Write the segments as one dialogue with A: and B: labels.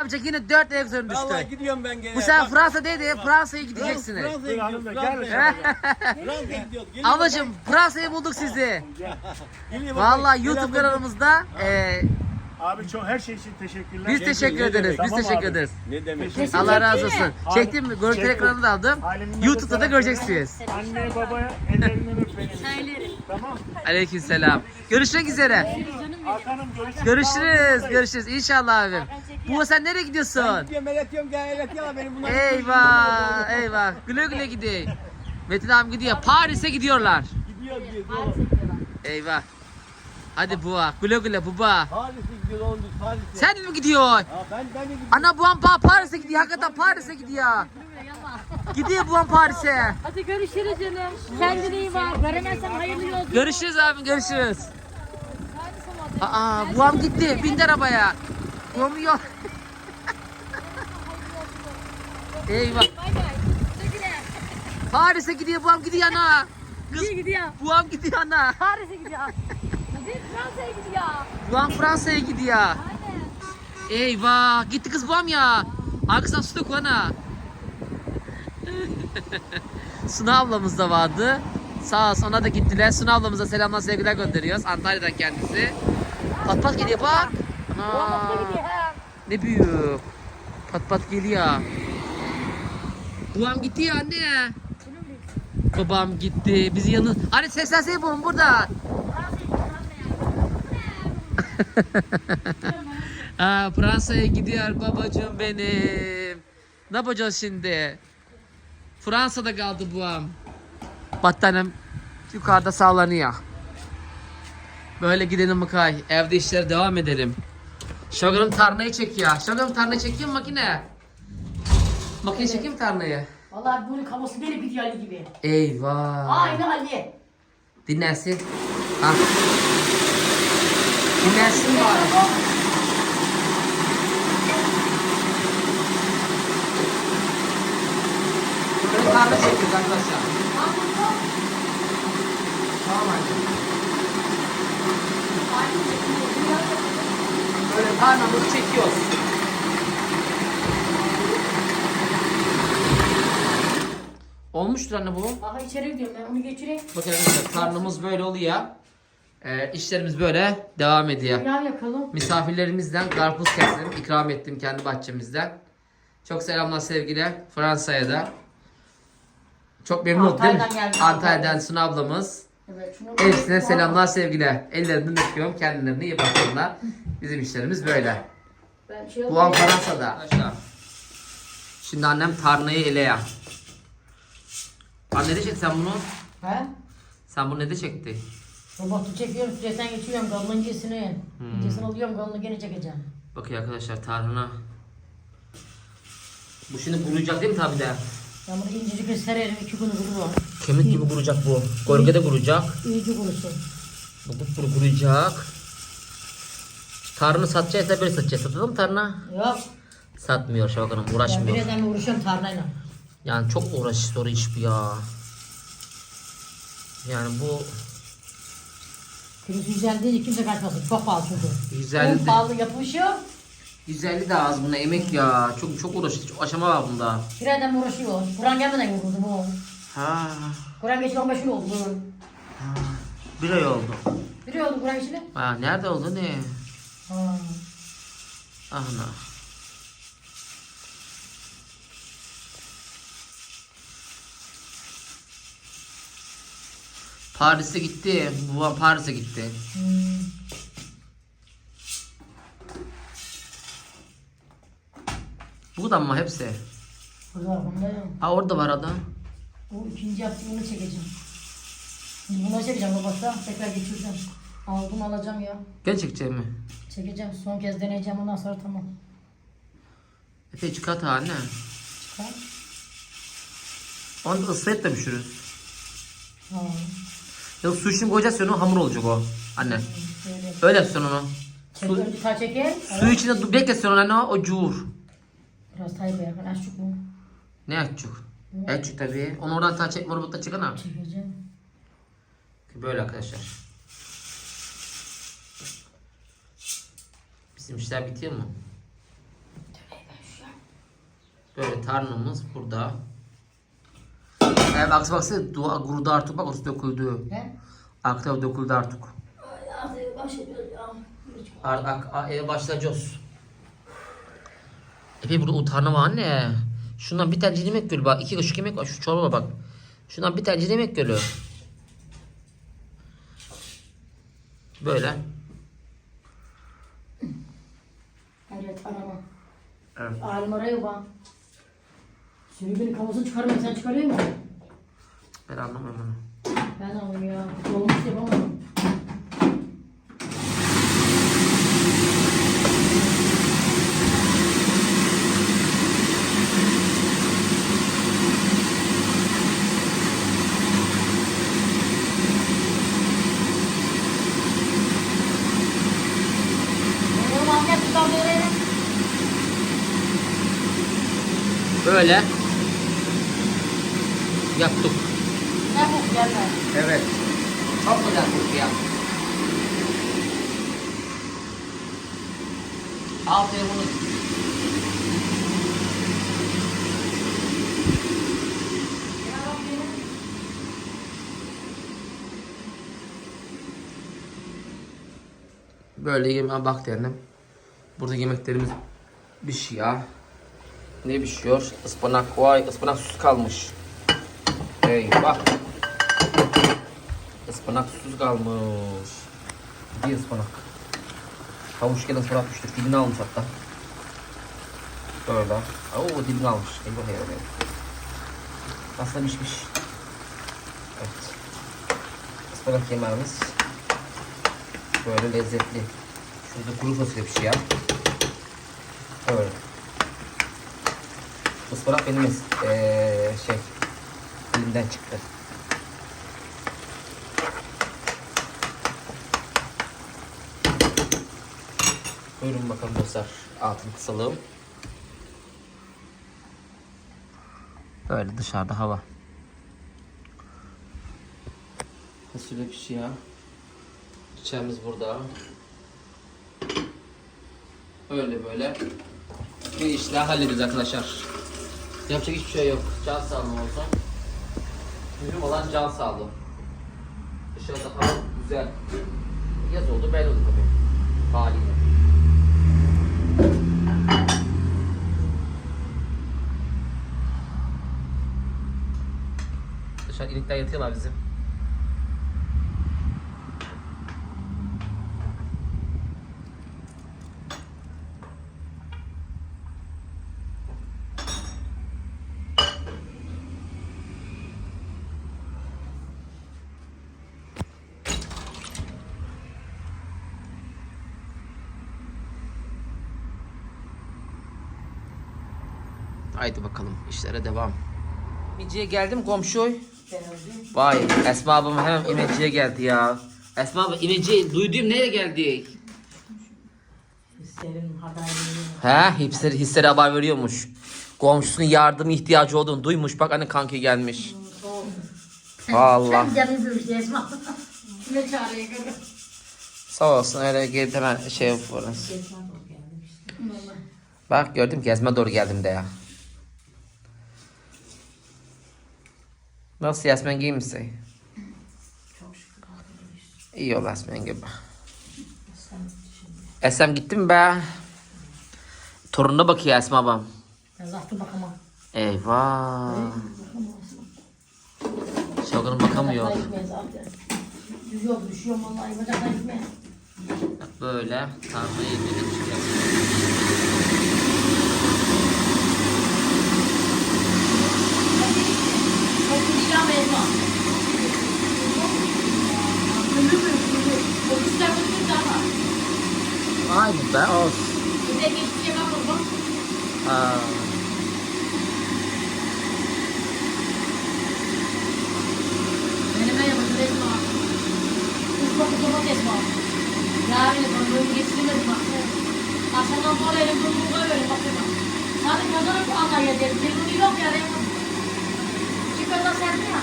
A: Amca yine dört televizyon düştü.
B: Vallahi gidiyorum ben gene.
A: Bu sefer Fransa değil Fransa'ya gideceksiniz.
B: Fransa'ya gidiyoruz.
C: da, gel.
B: Fransa'ya Fransa'ya gidiyoruz. Geliyor
A: Ablacım Fransa'yı bulduk sizi.
B: geliyor bak.
A: Vallahi YouTube kanalımızda e,
C: Abi çok her şey için teşekkürler.
A: biz teşekkür ederiz. Biz
C: Tamam
A: teşekkür
C: abi.
A: ederiz.
B: Ne demek?
C: Teşekkür-
A: Allah razı olsun. Çektim mi? Görüntü
C: çektim.
A: ekranını da aldım.
C: Ailemin
A: YouTube'da da göreceksiniz.
C: Anne babaya ellerinden öperim. Tamam.
A: Aleykümselam. Görüşmek üzere.
C: Hakan'ım görüşürüz.
A: Görüşürüz. Görüşürüz. İnşallah abim. Bu sen nereye gidiyorsun?
B: Gidiyorum ben yatıyorum gel el ya benim bunlar.
A: Eyvah. Eyvah. Güle güle gideyim. Metin abi gidiyor. Paris'e gidiyorlar.
B: Gidiyor diyor.
A: Eyvah. Hadi buğa. Güle güle baba.
B: Paris'e gidiyor oğlum biz Paris'e.
A: Sen de mi gidiyorsun?
B: Ha ben ben de gidiyorum.
A: Ana buam pa Paris'e gidiyor. Hakikaten Paris'e gidiyor. Gidiyor buam Paris'e.
D: Hadi görüşürüz canım. Kendine iyi bak. Göremezsem hayırlı yolculuk.
A: Görüşürüz abim görüşürüz. Aa buam gitti. Bindi arabaya. Yok. Eyvah. Paris'e gidiyor buam gidiyor ana. Kız
D: Gidiyor gidiyor.
A: buam gidiyor ana.
D: Paris'e gidiyor. Biz Fransa'ya gidiyor.
A: Buam Fransa'ya gidiyor.
D: Aynen.
A: Eyvah gitti kız buam ya. Arkasından su dök ana. Suna ablamız da vardı. Sağ olsun ona da gittiler. Suna ablamıza selamlar sevgiler gönderiyoruz. Antalya'dan kendisi. Pat pat geliyor bak. Ana. Ne büyük. Pat pat geliyor. Buam gitti ya anne. Babam gitti. Bizi yanı... Anne seslensene babam burada. ha, Fransa'ya gidiyor babacığım benim. Ne yapacağız şimdi? Fransa'da kaldı buam. Battaniyem yukarıda sallanıyor. Böyle gidelim Mıkay. Evde işlere devam edelim. Şogunum tarnayı çekiyor. Şogunum tarnayı çekiyor mu makine? Makine çekiyor mu tarnayı?
D: Vallahi bunun kafası böyle gidiyor Ali gibi.
A: Eyvah.
D: Aynı Ali.
A: Dinlensin. Ha. Dinlensin bari. Böyle tarla çekiyoruz arkadaşlar. Tamam anne. Tarlamızı çekiyoruz. Olmuştur anne bu.
D: Aha içeri gidiyorum ben onu geçireyim.
A: Bakın arkadaşlar karnımız böyle oluyor. Ee, işlerimiz böyle devam ediyor.
D: Pilav yakalım.
A: Misafirlerimizden karpuz kestim. ikram ettim kendi bahçemizden. Çok selamlar sevgiler Fransa'ya da. Çok memnun oldum değil mi?
D: Antalya'dan.
A: Antalya'dan ablamız.
D: Evet
A: Hepsine selamlar sevgiler. Ellerinden öpüyorum. Kendilerine iyi bakıyorlar. Bizim işlerimiz böyle.
D: Ben şey
A: Bu an Fransa'da. Arkadaşlar. Şimdi annem tarnayı eleye. Anne ne çekti sen bunu?
D: He?
A: Sen bunu ne de çekti?
D: Robotu çekiyorum, stresten geçiyorum, galının incesini.
A: Hmm.
D: İncesini alıyorum, galını gene çekeceğim.
A: Bakın arkadaşlar tarhana. Bu şimdi kuruyacak değil mi tabi de?
D: Ben bunu incecik bir sererim, iki gün kurur o.
A: Kemik gibi kuruyacak bu. Gölgede kuruyacak.
D: İyice kurusun.
A: Bu kupkuru kuruyacak. Tarhını satacağız da böyle satacağız. Satalım mı tarhana?
D: Yok,
A: Satmıyor Şevak Hanım
D: ben
A: uğraşmıyor.
D: birazdan uğraşıyorum tarlayla.
A: Yani çok uğraş soru iş bu ya. Yani bu
D: Kilosu 150 değil, kimse kaçmasın. Çok pahalı çünkü.
A: 150
D: Çok pahalı yapışıyor.
A: 150 de az buna emek ya. Çok çok uğraş. Çok aşama var bunda.
D: Bir adam uğraşıyor. Kur'an gelmeden yoruldu bu.
A: Ha.
D: Kur'an geçti 15 gün oldu.
A: Bir ay oldu.
D: Biri oldu Kur'an geçti.
A: Ha, nerede oldu ne?
D: Ha.
A: Ahna. Paris'e gitti. Babam Paris'e gitti.
D: Hmm.
A: Bu kadar mı hepsi?
D: Burada bunda
A: Ha orada var adam.
D: Bu ikinci yaptığım bunu çekeceğim. Bunu çekeceğim babası. Tekrar geçireceğim. Aldım alacağım ya.
A: Gel çekeceğim mi?
D: Çekeceğim. Son kez deneyeceğim. Ondan sonra tamam.
A: Efe çıkart ha anne.
D: Çıkar.
A: Onu da ıslayıp da pişiririz.
D: Ha.
A: Ya su şimdi koyacağız sonra hamur olacak o. Anne.
D: Böyle.
A: Öyle yapsın onu.
D: Çekiyorum bir tane çekeyim.
A: Su içinde beklesin onu anne o cuğur.
D: Biraz tay koyar. Ben aç mu?
A: Ne açık? Açık tabii. Onu oradan ta çekme robotta çıkana.
D: Çekeceğim.
A: Böyle arkadaşlar. Bizim işler bitiyor mu? Böyle tarnamız burada. Evet bak baksana dua gurudu artık bak orası döküldü.
D: He?
A: Tarafı döküldü artık.
D: Artık başlıyoruz ya.
A: Ar ar ar- eve başlayacağız. Epey burada utanma var anne. Şundan bir tane yemek gör bak. iki kaşık yemek var. Şu çorba bak. Şundan bir tane yemek gölü. Böyle.
D: Evet arama.
A: Evet.
D: Alim arıyor bana. Sürü beni kafasını çıkarmıyor. Sen çıkarıyor musun?
A: Ben anlamıyorum onu.
D: Ben anlıyorum ya. Dolmuş yapamadım. Oğlum anne tutan böyle.
A: Böyle. Yaptık. Evet. Çok güzel kokuyor. Aferin bunu. Böyle yemeğe bak dedim. Burada yemeklerimiz pişiyor. Ne pişiyor? Ispanak vay, ıspanak sus kalmış. Eyvah. Ispanak susuz kalmış. Bir ıspanak. Kavuşken ıspanak düştük. Dilini almış hatta. Böyle. Oo dilini almış. Eyvah eyvah eyvah. Aslında pişmiş. Evet. Ispanak yemeğimiz. Böyle lezzetli. Şurada kuru fasulye pişiyor. Böyle. Ispanak benim eee şey dilimden çıktı. Buyurun bakalım dostlar. Altını kısalım. Böyle dışarıda hava. Fasulye pişiyor. Çiçeğimiz burada. Öyle böyle. Bir işle hallediyoruz arkadaşlar. Yapacak hiçbir şey yok. Can sağlığı olsun. Mühim olan can sağlığı. Dışarıda hava güzel. Yaz oldu belli oldu tabii. Haliyle. Dışarı inekler yatıyorlar bizim. Haydi bakalım işlere devam. İmeciye geldim komşu. Vay Esma ablam hemen İmeciye geldi ya. Esma abla İmeci duyduğum nereye geldi?
D: Hislerin haberleri.
A: He hipster hisleri haber veriyormuş. Komşusunun yardım ihtiyacı olduğunu duymuş. Bak anne kanki gelmiş. Allah. Sağ olsun öyle gelip hemen şey yaparız. Bak gördüm gezme doğru geldim de ya. Nasıl Yasmin iyi misin?
D: Çok şükür.
A: İyi ol Yasmin gibi. Esem gittim be. Torununa bakıyor Esma abam.
D: Zaten bakamam.
A: Eyvah. Şokunun bakamıyor.
D: Zaten. Düşüyor, düşüyor vallahi.
A: Böyle tarlayı yemeğe çıkıyor.
D: Çok güzel ama Esma. Ölür mü? Ölür. O kızlar ölür ama.
A: Aynı be olsun.
D: Bir de geçmiş yapar mı?
A: Aa.
D: Deneme yapacağız Esma. Ispanak Tepe'de sende ya.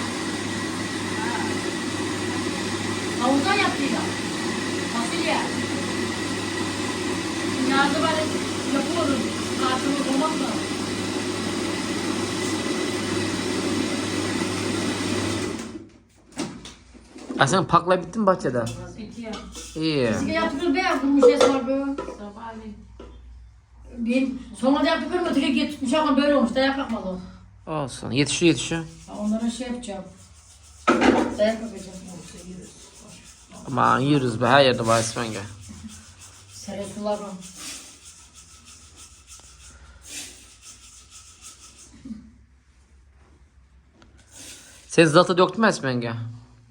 D: Havuzda yaptıydı. Fasulye. Yazı böyle yapıyoruz.
A: Karşılık pakla bittin bahçede.
D: Bitti
A: İyi.
D: Bisiklet yaptıkları be yaptım bir şey sor be. Sabahleyin. Ben sonra da yaptıkları mı? Tıkı tutmuş böyle olmuş. Dayak yapmadı.
A: Olsun. Yetişiyor yetişiyor.
D: Ha, Onlara şey yapacağım. Dayak yapacağım. Yoksa yürüz.
A: Aman yürüz be her yerde var İsmail gel.
D: Sere sularım.
A: Sen zalta döktün mü gel?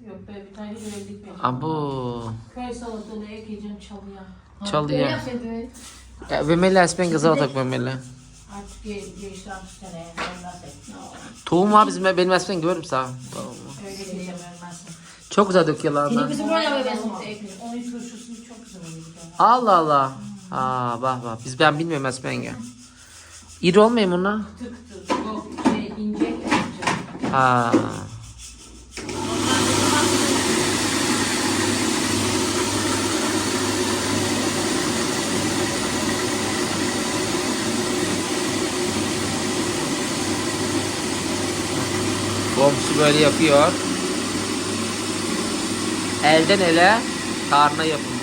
D: Yok be bir tane böyle dikmeyeceğim.
A: Abo.
D: Köy salatalığı ekeceğim çalıya.
A: Çalıya.
D: Öyle yapsaydı.
A: Ya vermeli gel zalata vermeli.
D: Artık ge- geçti artık seneye.
A: Tohum abi bizim benim İsmail görürüm sağ. Çok güzel döküyorlar lan.
D: bizim böyle yapıyoruz. Onun turşusu çok güzel oluyor.
A: Allah Allah. Aa bak bak biz ben bilmiyorum gel. İri olmayayım ona.
D: Tık tık. Yok şey ince yapacağım.
A: Komşu böyle yapıyor. Elden ele tarhana yapımı.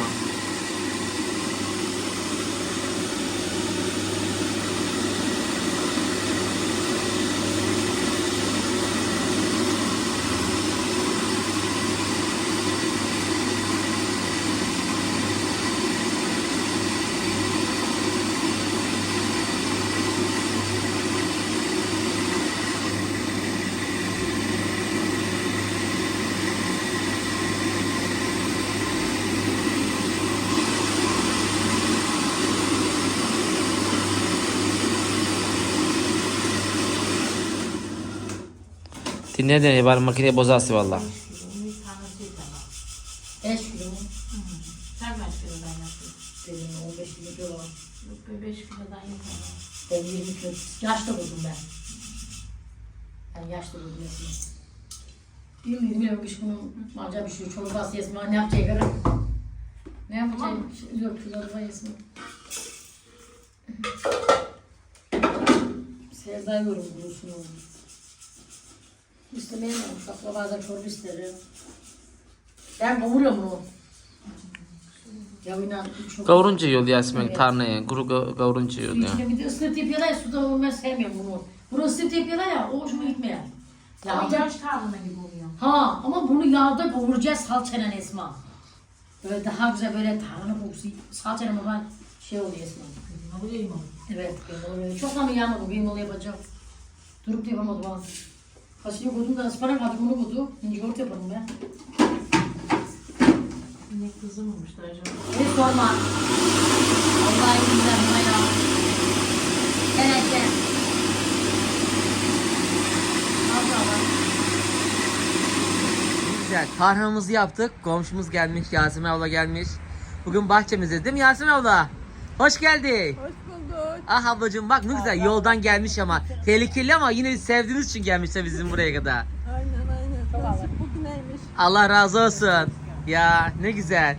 A: Dinle dinle bari makineyi bozarsın valla.
D: Beş kilo mu? Sen kaç kilodan yapıyorsun? Benim 15 kilo kilo var. Yok be 5 kilodan yapamam. Ben 20 kilo. Yaşta buldum ben. Ben yaşta buldum mesela. Bilmiyorum bilmiyorum iş bunu acaba bir şey çoluk bası yesin ne yapacak. Ne yapacak? Yok da yesin. Sevda yorum bulursun oğlum. İstemeyen uşakla bazen çorba isterim. Ben kavuruyorum bunu. Ya inan çok...
A: Kavurunca yiyor Yasmin
D: Evet.
A: tarhanayı. Kuru ga- kavurunca yiyor ya.
D: İçine bir de ıslık yapıyorlar ya suda ben sevmiyorum bunu. Bunu ıslık yapıyorlar ya o hoşuma gitmiyor. Yağda,
E: Yaş tarhana gibi oluyor.
D: ha ama bunu yağda kavuracağız salçayla Esma. Böyle daha güzel böyle tarhana kokusu salçayla ben şey oluyor Esma.
E: Ne oluyor mu?
D: Evet. Çok ama yağmadım kıymalı yapacağım. Durup da yapamadım ha. Fasulye koydum da ıspanak aldım onu koydu. Şimdi yoğurt yaparım ben.
E: Ne kızılmamıştı acaba?
D: Hiç sorma. Vallahi güzel buna ya. Evet. Allah
A: Güzel. Tarhanamızı yaptık. Komşumuz gelmiş. Yasemin abla gelmiş. Bugün bahçemizde değil mi Yasemin abla? Hoş geldin.
F: Hoş bulduk.
A: Ah ablacığım bak ne güzel yoldan gelmiş ama. Tehlikeli ama yine sevdiğiniz için gelmişler bizim buraya kadar.
F: Aynen aynen. Nasip bugüneymiş.
A: Allah razı olsun. Ya ne güzel.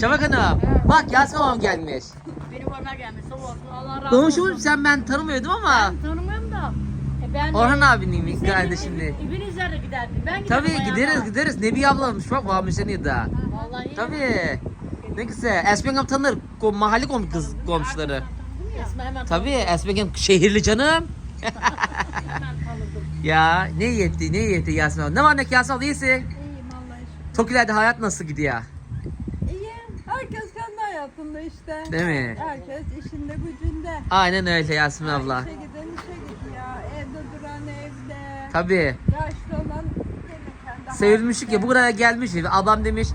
A: Şafak Hanım. Bak Yasemin ablam gelmiş.
E: Benim ona gelmiş. Sağ olsun. Allah razı
A: Komşumuz sen ben tanımıyordum ama.
E: Tanımıyorum da. E ben
A: Orhan abinin kardeşimdi.
E: İbinizler de giderdim. Ben giderim
A: Tabii
E: ayağıma.
A: gideriz gideriz. Nebi ablamış bak Muhammed'in da.
E: Vallahi.
A: Tabii. Ne güzel. Esmegam tanır. Ko- mahalle kom kız komşuları.
E: Esma hemen
A: Tabii Esmegam şehirli canım. ya ne iyi etti ne iyi etti Yasemin abla. Ne var ne ki Yasemin abla iyisin?
F: İyiyim Allah'a şükür.
A: Tokilerde hayat nasıl gidiyor?
F: İyi. Herkes kendi hayatında işte.
A: Değil mi?
F: Herkes işinde gücünde.
A: Aynen öyle Yasemin abla.
F: İşe giden işe gidiyor. Evde duran evde.
A: Tabii.
F: Yaşlı olan gene
A: Sevilmişlik ya bu kadar gelmiş. Ablam demiş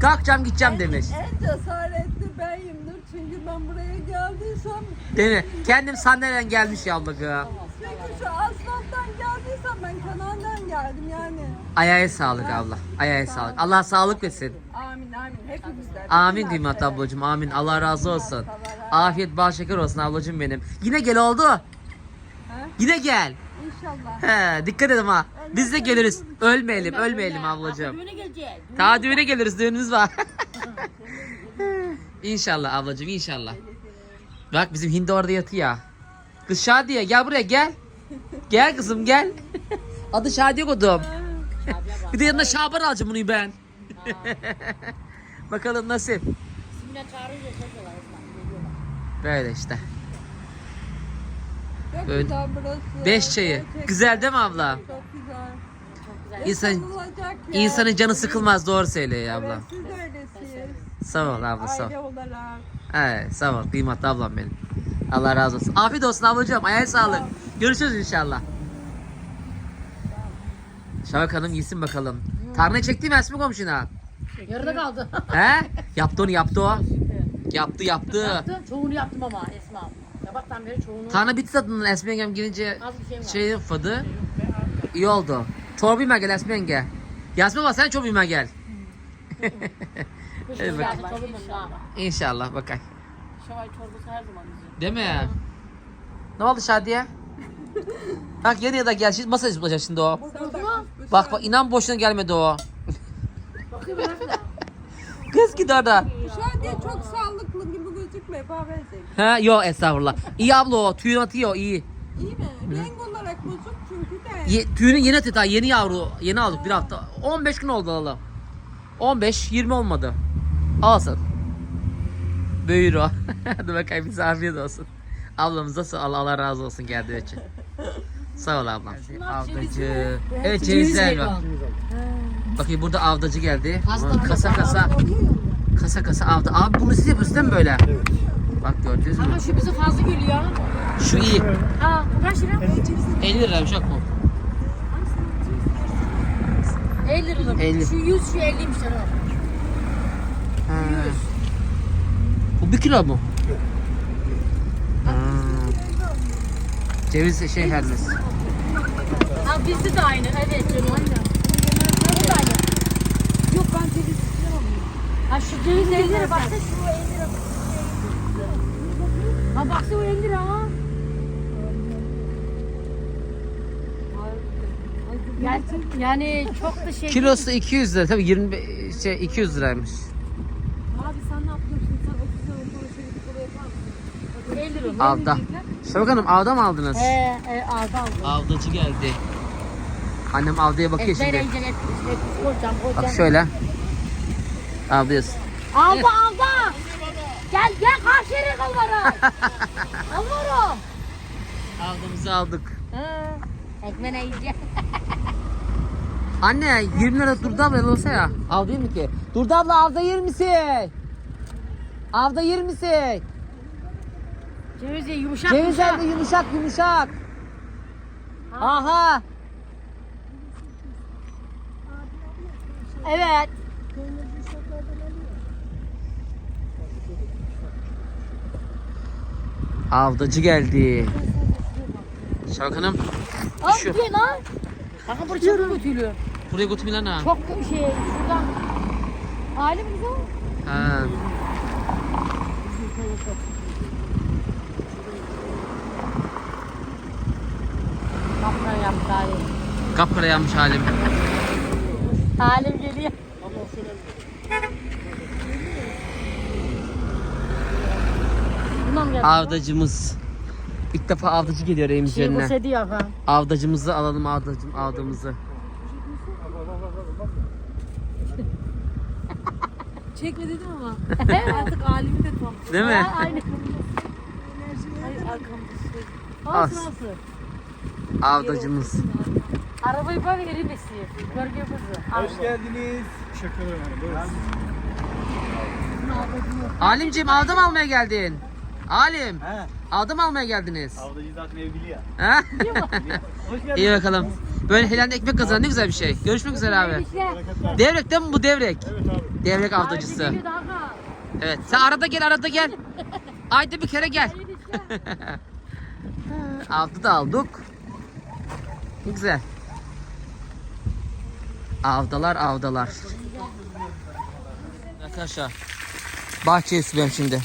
A: kalkacağım gideceğim
F: hayatında.
A: demiş.
F: En cesaretli benimdir. Çünkü ben buraya geldiysem
A: Değil mi? Kendim sahneden gelmiş ya abla. kız.
F: çünkü şu asfalttan geldiysem ben kanaldan geldim yani.
A: Ayağa sağlık abla. Ayağa sağlık. Allah sağlık versin.
F: Amin amin. Hepimizden.
A: Amin
F: herkese.
A: ablacığım. Amin. Allah razı olsun. Afiyet bal şeker olsun ablacığım benim. Yine gel oldu. Yine gel.
F: İnşallah.
A: He, dikkat edin ha. Biz de geliriz. Ölmeyelim, ölmeyelim ablacığım.
E: Düğüne geleceğiz.
A: Daha düğüne geliriz. Düğünümüz var. inşallah ablacığım inşallah. Bak bizim hindi orada yatıyor. ya. Kız Şadiye gel buraya gel. Gel kızım gel. Adı Şadiye kodum. Bir de yanına Şaban alacağım bunu ben. Bakalım nasip. Böyle işte. Böyle. Beş çayı. Güzel değil mi abla?
F: Çok güzel.
A: İnsan, insanın canı sıkılmaz doğru söylüyor ya abla.
F: Evet siz de öylesiniz.
A: Sağ ol abla sağ ol. Evet sağ ol kıymetli ablam benim. Allah razı olsun. Afiyet olsun ablacığım. Ayağa sağlık. Görüşürüz inşallah. Şavak Hanım yesin bakalım. Tarhana çekti mi Esmi komşuna?
E: Yarıda kaldı.
A: He? Yaptı onu yaptı o. Yaptı yaptı.
E: Yaptım. Çoğunu yaptım ama Esma. Sabahtan beri çoğunu.
A: Tarhana bitti tadından Esmi yengem gelince
E: Az bir şey var.
A: şey yapmadı. İyi oldu. Çorba yeme gel Esmi yenge. Yasmin bak sen çorba gel. Evet.
E: da.
A: İnşallah bakay.
E: Şavay çorbası her zaman bizim.
A: Değil mi? Ne oldu Şadiye? Bak yanıya da gel. Şimdi masaya zıplayacak şimdi o. Bak bak inan boşuna gelmedi o. Kız git orada.
F: Şadiye çok sağlıklı gibi gözükmüyor. Pavezek.
A: Ha yok estağfurullah. İyi abla o. Tüyünü atıyor iyi.
F: İyi mi? Renk olarak bozuk çünkü de.
A: Ye, tüyünü yeni atıyor daha yeni yavru. Yeni aldık bir hafta. 15 gün oldu alalı. 15 20 olmadı. Alsın. Buyur o. Hadi bakayım bize afiyet olsun. Ablamıza sağ Allah, Allah razı olsun geldiği için. Sağ ol ablam. Avdacı. Evet cevizler var. Bakayım burada avdacı geldi. Kasa kasa. Kasa kasa avda. Abi bunu siz yapıyorsunuz değil mi böyle? Bak gördünüz mü?
E: Ama şu bize fazla geliyor.
A: Şu iyi.
E: Ha kaç lira?
A: 50 liraymış yok mu?
E: 50 lira.
A: 50.
E: Şu 100 şu 50'ymiş lira.
A: Ha. Bu bir kilo mu? Ha. Ceviz şey hermes.
E: Ha bizde de aynı. Evet canım. Aynı. Bu da aynı. Yok ben ceviz istiyorum. Ha şu ceviz 50 lira. Baksana şu 50 lira. Ha baksana o 50 lira ha. Yani, yani çok da şey
A: Kilosu 200 lira. Tabii 20 şey 200 liraymış.
F: Abi sen ne yapıyorsun? Sen o güzel o
E: 50 lira.
A: Avda. Şevak Hanım avda mı aldınız?
E: He, e, aldı aldı.
A: Avdacı geldi. Annem avdaya bakıyor
E: Ezber
A: şimdi.
E: et, et, koyacağım,
A: Bak şöyle. Avdayız.
E: Aldı aldı. Gel gel karşı yere kalvarım. Kalvarım.
A: Avdamızı aldık.
E: Ekmeğine yiyeceğim.
A: Anne 20 lira Durdu abla olsa ya. Av değil mi ki? Durdu abla avda yer misin? Avda yer misin?
E: Ceviz ye, yumuşak
A: Ceviz
E: yumuşak.
A: elde yumuşak yumuşak. Aha.
E: Evet.
A: Avdacı geldi. Şevak Hanım.
E: Al
A: Şu.
E: gidiyor lan. Bakın buraya çok kötülüyor.
A: Buraya götürme lan ha.
E: Çok şey şuradan. Halim güzel.
A: Ha.
E: Kaptan yaptı halim.
A: Kapkara yanmış halim.
E: Halim geliyor.
A: Avdacımız. İlk defa avdacı geliyor
E: Şey bu sedi ben.
A: Avdacımızı alalım avdacım avdamızı.
F: Çekme dedim ama. Artık halimi de tam.
A: Değil mi?
E: Ha, aynı.
F: Ay arkamda şey.
E: Olsun olsun.
A: Avdacımız.
E: Arabayı böyle eri besliyor. Gölge kızı.
B: Hoş geldiniz.
C: Teşekkür ederim.
A: Alimciğim avda mı almaya geldin? Alim.
B: He.
A: Avda mı almaya geldiniz?
B: Avdacı zaten ev biliyor.
A: Ha?
B: Hoş geldin.
A: İyi bakalım. Böyle helal ekmek kazanan ne güzel bir şey. Görüşmek üzere abi. Devrek değil mi bu devrek?
C: Evet abi.
A: Devrek avdacısı. Evet. Sen arada gel arada gel. Ayda bir kere gel. Avda da aldık. Ne güzel. Avdalar avdalar. Arkadaşlar bahçeyi suluyorum şimdi.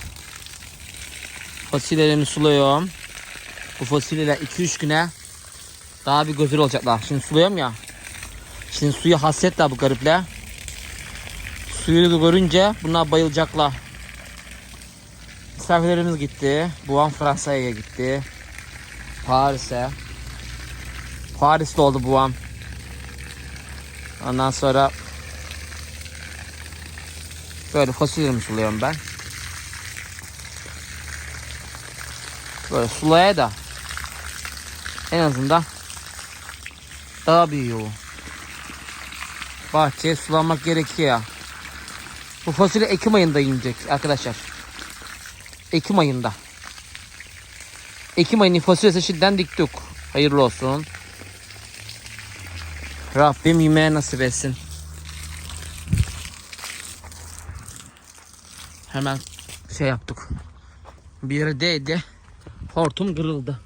A: Fasulyelerimi suluyorum. Bu fasulyeler 2-3 güne daha bir güzel olacaklar. Şimdi suluyorum ya. Şimdi suya hasretler bu garipler. Suyu görünce bunlar bayılacaklar. Misafirlerimiz gitti. Buam Fransa'ya gitti. Paris'e. Paris'te oldu buam. Ondan sonra Böyle fasulyelerimi suluyorum ben. Böyle sulaya da en azından daha büyüyor. Bahçeye sulanmak gerekiyor. Bu fasulye Ekim ayında inecek arkadaşlar. Ekim ayında. Ekim ayının fasulyesi şimdiden diktik. Hayırlı olsun. Rabbim yemeğe nasip etsin. Hemen şey yaptık. Bir yere değdi. Hortum kırıldı.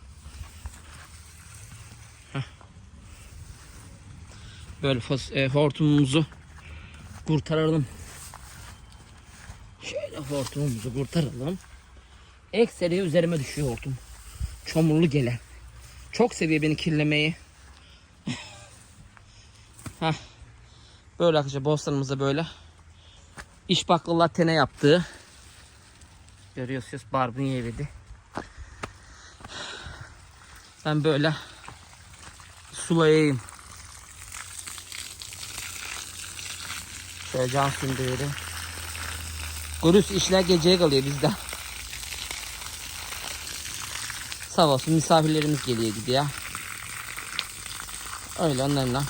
A: Böyle fas, e, hortumumuzu kurtaralım. Şöyle hortumumuzu kurtaralım. Ekseri üzerime düşüyor hortum. Çamurlu gelen. Çok seviyor beni kirlemeyi. Heh. Böyle arkadaşlar bostanımızda böyle. İş bakkala tene yaptığı. Görüyorsunuz barbunya eviydi. Ben böyle sulayayım. Şöyle can sündürüyorum. Görüyoruz işler geceye kalıyor bizde. Sağ olsun misafirlerimiz geliyor gidiyor. Öyle onlarla.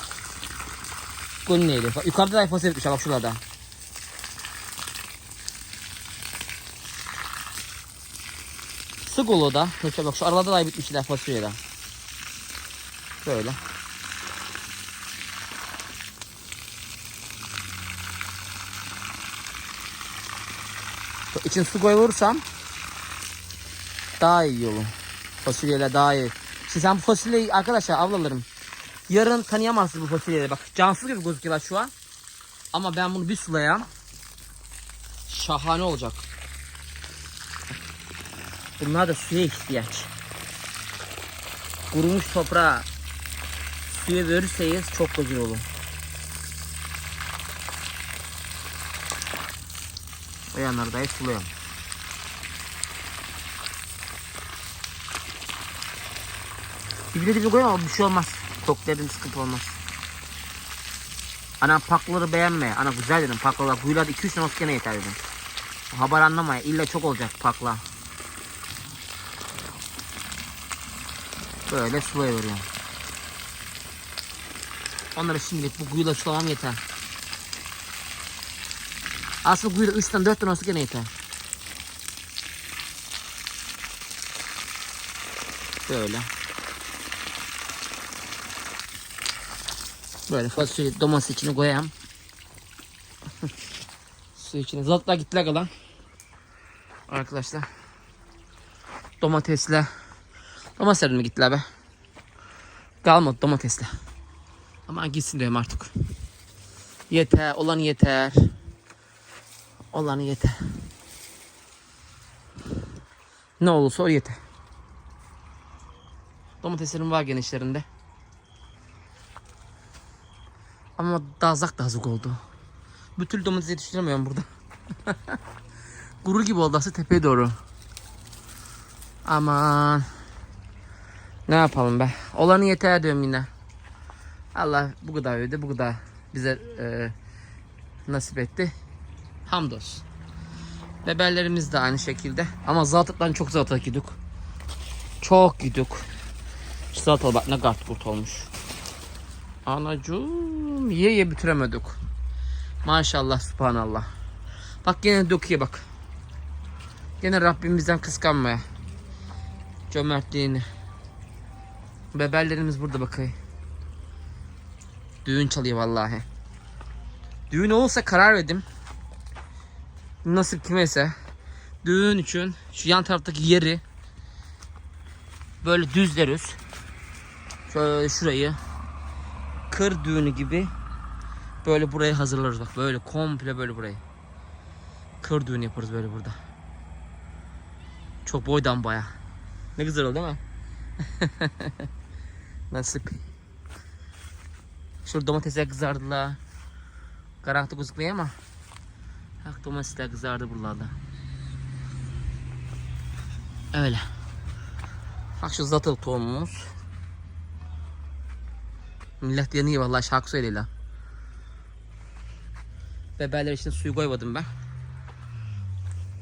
A: Gün neydi? Yukarıda da fasulye bitmiş bak şurada. Sık olu da. Bak şu aralarda da bitmişler fasulyeler. Böyle. İçin su koyursam daha iyi olur. Fasulyeyle daha iyi. Şimdi sen bu fasulyeyi arkadaşlar avlalarım. Yarın tanıyamazsınız bu fasulyeleri. Bak cansız gibi gözüküyorlar şu an. Ama ben bunu bir sulayam. Şahane olacak. Bunlar da suya ihtiyaç. Kurumuş toprağa suya verirseniz çok güzel olur. O yanları da hep sulayalım. Dibine dibi koyma bir şey olmaz. Çok dedim sıkıntı olmaz. Ana paklaları beğenme. Ana güzel dedim paklalar. Kuyularda 2-3 tane gene yeter dedim. Haber anlamaya illa çok olacak pakla. Böyle sulayıveriyorum. Onları şimdilik bu kuyuda sulamam yeter. Aslında kuyuda 3 tane 4 tane olsa gene yeter. Böyle. Böyle fasulye domates içine koyayım. Su içine. Zaltlar gittiler kalan. Arkadaşlar. Domatesle. Domatesler mi gittiler be? Kalmadı domatesle. Ama gitsin diyorum artık. Yeter. Olan yeter. Olan yeter. Ne olursa o yeter. Domateslerim var gene Ama dazak dazık oldu. Bütün domatesi yetiştiremiyorum burada. Guru gibi oldu aslında tepeye doğru. Aman. Ne yapalım be. Olanı yeter diyorum yine. Allah bu kadar ödedi bu kadar bize e, nasip etti. Hamdolsun. Beberlerimiz de aynı şekilde. Ama zatıktan çok zatık yedik. Çok. Şu salatalı bak ne kart kurt olmuş. Anacığım ye ye bitiremedik. Maşallah subhanallah. Bak gene döküye bak. Gene Rabbimizden kıskanmaya. Cömertliğini. Beberlerimiz burada bakayım. Düğün çalıyor vallahi. Düğün olursa karar verdim. Nasip kimeyse. Düğün için şu yan taraftaki yeri böyle düzleriz. Şöyle şurayı kır düğünü gibi böyle burayı hazırlarız bak böyle komple böyle burayı. Kır düğünü yaparız böyle burada. Çok boydan baya. Ne güzel oldu değil mi? Nasip. Şurada domatesler kızardılar. Karanlıkta gözükmüyor ama. Bak domatesler kızardı buralarda. Öyle. Bak şu zatıl tohumumuz. Millet yanıyor vallahi şarkı söylüyor lan. Beberler için suyu koymadım ben.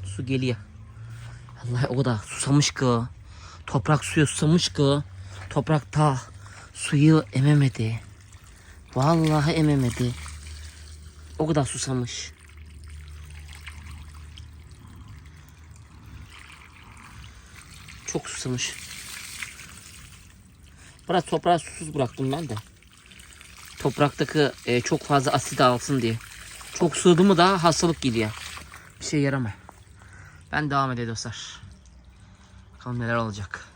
A: su geliyor. Allah o da susamış ki. Toprak suya susamış ki. Toprak ta suyu ememedi. Vallahi ememedi. O kadar susamış. Çok susamış. Biraz toprağı susuz bıraktım ben de. Topraktaki e, çok fazla asit alsın diye. Çok sığdı mı da hastalık geliyor. Bir şey yaramıyor. Ben devam edeyim dostlar. Bakalım neler olacak.